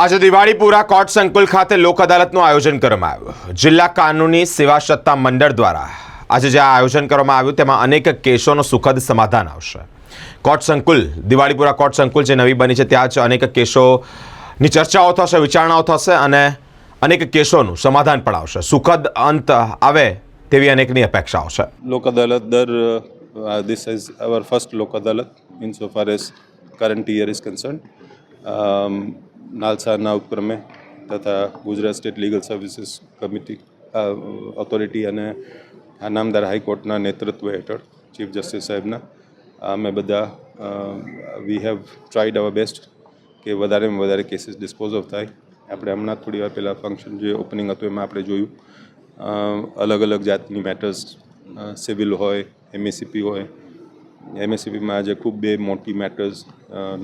આજે દિવાળીપુરા કોર્ટ સંકુલ ખાતે લોક અદાલતનું આયોજન કરવામાં આવ્યું. જિલ્લા કાનૂની સેવા સત્તા મંડળ દ્વારા આજે જે આયોજન કરવામાં આવ્યું, તેમાં અનેક કેસોનો સુખદ સમાધાન આવશે. કોર્ટ સંકુલ, દિવાળીપુરા કોર્ટ સંકુલ જે નવી બની છે, ત્યાં જ અનેક કેસોની ચર્ચાઓ થશે, વિચારણાઓ થશે અને અનેક કેસોનું સમાધાન પણ આવશે. સુખદ અંત આવે તેવી અનેકની અપેક્ષાઓ છે. લોક અદાલત દર this is our first Lok Adalat in so far as current year is concern નાલસાના ઉપક્રમે તથા Gujarat state legal services committee authority અને આ નામદાર હાઈકોર્ટના નેતૃત્વ હેઠળ ચીફ જસ્ટિસ સાહેબના, અમે બધા we have tried our best કે વધારેમાં વધારે કેસીસ ડિસ્પોઝ ઓફ થાય. આપણે હમણાં થોડી વાર પહેલાં ફંક્શન જે ઓપનિંગ હતું એમાં આપણે જોયું અલગ અલગ જાતની મેટર્સ સિવિલ હોય એમએસીપી હોય એમએસીપીમાં આજે ખૂબ બે મોટી મેટર્સ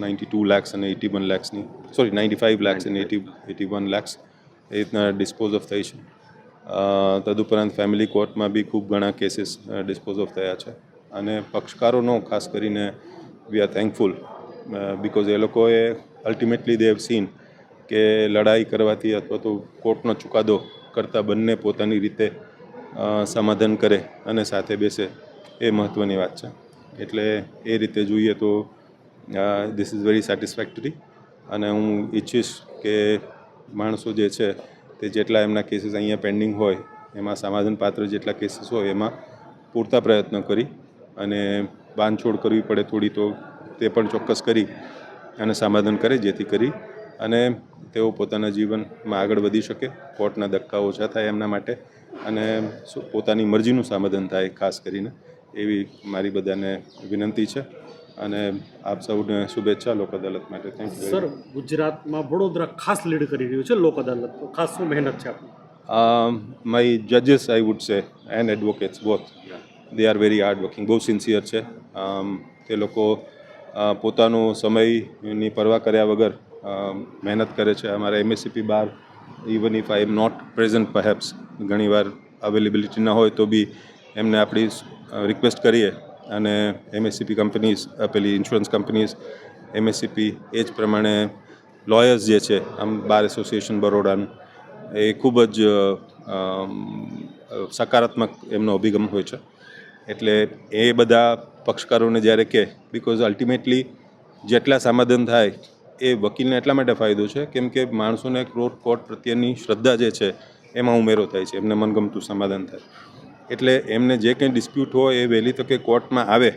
નાઇન્ટી ટુ લેક્સ અને એટી વન લેક્સની સોરી નાઇન્ટી ફાઇવ લેક્સ અને એટી એટી વન લેક્સ એ રીતના ડિસ્પોઝ ઓફ થઈ છે. તદુપરાંત ફેમિલી કોર્ટમાં બી ખૂબ ઘણા કેસીસ ડિસ્પોઝ ઓફ થયા છે. અને પક્ષકારોનો, ખાસ કરીને વી આર થેન્કફુલ બિકોઝ એ લોકોએ અલ્ટિમેટલી દે હેવ સીન કે લડાઈ કરવાથી અથવા તો કોર્ટનો ચુકાદો કરતાં બંને પોતાની રીતે સમાધાન કરે અને સાથે બેસે એ મહત્ત્વની વાત છે. એટલે એ રીતે જોઈએ તો ધીસ ઇઝ વેરી સેટિસ્ફેક્ટરી અને હું ઈચ્છીશ કે માણસો જે છે, તે જેટલા એમના કેસીસ અહીંયા પેન્ડિંગ હોય, એમાં સમાધાન પાત્ર જેટલા કેસીસ હોય, એમાં પૂરતા પ્રયત્નો કરી અને બાંધછોડ કરવી પડે થોડી તો તે પણ ચોક્કસ કરી અને સમાધાન કરે જેથી કરી અને તેઓ પોતાના જીવનમાં આગળ વધી શકે, કોર્ટના ધક્કા ઓછા થાય એમના માટે અને પોતાની મરજીનું સમાધાન થાય ખાસ કરીને. એવી મારી બધાને વિનંતી છે અને આપ સૌને શુભેચ્છા લોક અદાલત માટે. થેન્ક યુ સર ગુજરાતમાં વડોદરા ખાસ લીડ કરી રહ્યું છે લોક અદાલત તો ખાસ શું મહેનત છે આપની? My જજીસ I would say and advocates both they are very hard working બહુ સિન્સિયર છે. તે લોકો પોતાનો સમયની પરવા કર્યા વગર મહેનત કરે છે. અમારા MSCP bar even if I am not present perhaps ઘણીવાર અવેલેબિલિટી ન હોય તો બી એમને આપણી રિક્વેસ્ટ કરીએ અને એમએસસીપી કંપનીઝ પેલી ઇન્સ્યોરન્સ કંપનીઝ એમએસસીપી એ જ પ્રમાણે લોયર્સ જે છે, આમ બાર એસોસિએશન બરોડાનું એ ખૂબ જ સકારાત્મક એમનો અભિગમ હોય છે. એટલે એ બધા પક્ષકારોને જ્યારે કહે બિકોઝ અલ્ટિમેટલી જેટલા સમાધાન થાય, એ વકીલને એટલા માટે ફાયદો છે, કેમ કે માણસોને કોર્ટ કોર્ટ પ્રત્યેની શ્રદ્ધા જે છે, એમાં ઉમેરો થાય છે, એમને મનગમતું સમાધાન થાય. એટલે એમને જે કંઈ ડિસ્પ્યુટ હોય એ વહેલી તકે કોર્ટમાં આવે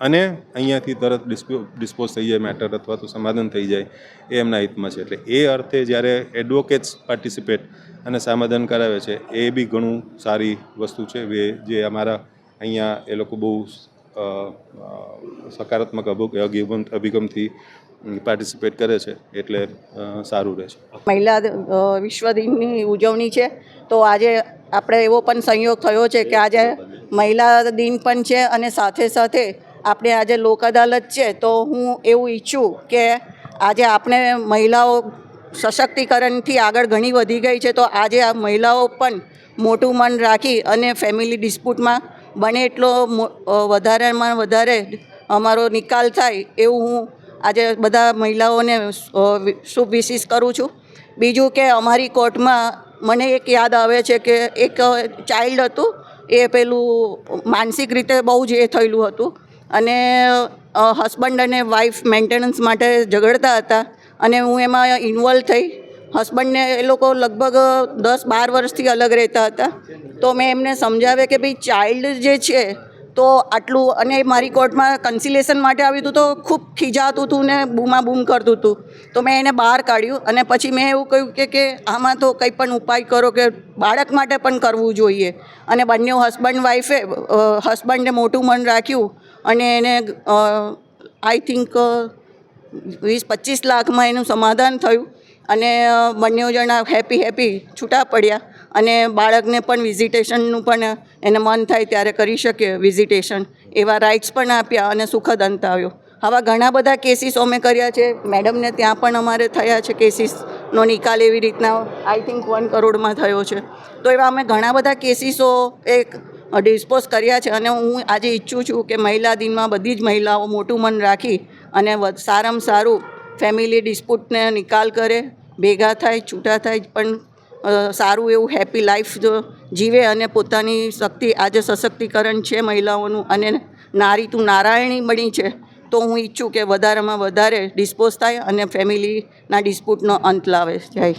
અને અહીંયાથી તરત ડિસ્પ્યુ ડિસ્પોઝ થઈ જાય મેટર અથવા તો સમાધાન થઈ જાય એ એમના હિતમાં છે. એટલે એ અર્થે જ્યારે એડવોકેટ્સ પાર્ટિસિપેટ અને સમાધાન કરાવે છે, એ બી ઘણું સારી વસ્તુ છે. જે અમારા અહીંયા એ લોકો બહુ સકારાત્મક અભિ- અભિગમ, અભિગમથી પાર્ટિસિપેટ કરે છે એટલે સારું રહે છે. મહિલા વિશ્વ દિનની ઉજવણી છે, તો આજે આપણે એવો પણ સંયોગ થયો છે કે આજે મહિલા દિન પણ છે અને સાથે સાથે આપણે આજે લોક અદાલત છે, તો હું એવું ઈચ્છું કે આજે આપણે મહિલાઓ સશક્તિકરણથી આગળ ઘણી વધી ગઈ છે, તો આજે આ મહિલાઓ પણ મોટું મન રાખી અને ફેમિલી ડિસ્પ્યુટમાં બને એટલો વધારેમાં વધારે અમારો નિકાલ થાય એવું હું આજે બધા મહિલાઓને શુભ વિશિષ કરું છું. બીજું કે અમારી કોર્ટમાં મને એક યાદ આવે છે કે એક ચાઇલ્ડ હતું, એ પેલું માનસિક રીતે બહુ જ એ થયેલું હતું અને હસબન્ડ અને વાઈફ મેન્ટેનન્સ માટે ઝઘડતા હતા અને હું એમાં ઇન્વોલ્વ થઈ હસબન્ડને એ લોકો લગભગ દસ બાર વર્ષથી અલગ રહેતા હતા. તો મેં એમને સમજાવે કે ભાઈ ચાઇલ્ડ જે છે, તો આટલું, અને મારી કોર્ટમાં કન્સિલેશન માટે આવ્યું હતું તો ખૂબ ખીજાતું હતું ને બૂમા બૂમ કરતું હતું તો મેં એને બહાર કાઢ્યું અને પછી મેં એવું કહ્યું કે કે આમાં તો કંઈ પણ ઉપાય કરો કે બાળક માટે પણ કરવું જોઈએ. અને બંને હસબન્ડ વાઈફે હસબન્ડે મોટું મન રાખ્યું અને એને આઈ થિંક વીસ પચીસ લાખમાં એનું સમાધાન થયું. અને બંને જણા હેપી હેપી છૂટા પડ્યા. અને બાળકને પણ વિઝિટેશનનું પણ એને મન થાય ત્યારે કરી શકે વિઝિટેશન એવા રાઇટ્સ પણ આપ્યા અને સુખદ અંત આવ્યો. આવા ઘણા બધા કેસીસ અમે કર્યા છે. મેડમને ત્યાં પણ અમારે થયા છે કેસીસનો નિકાલ એવી રીતના આઈ થિંક વન કરોડમાં થયો છે. તો એવા અમે ઘણા બધા કેસીસો એક ડિસ્પોઝ કર્યા છે. અને હું આજે ઈચ્છું છું કે મહિલા દિનમાં બધી જ મહિલાઓ મોટું મન રાખી અને સારામાં સારું ફેમિલી ડિસ્પ્યુટને નિકાલ કરે, ભેગા થાય, છૂટા થાય, પણ સારું એવું હેપી લાઈફ જીવે અને પોતાની શક્તિ, આજે સશક્તિકરણ છે મહિલાઓનું અને નારી તું નારાયણી બની છે, તો હું ઈચ્છું કે વધારેમાં વધારે ડિસ્પોઝ થાય અને ફેમિલીના ડિસ્પ્યુટનો અંત લાવે. જય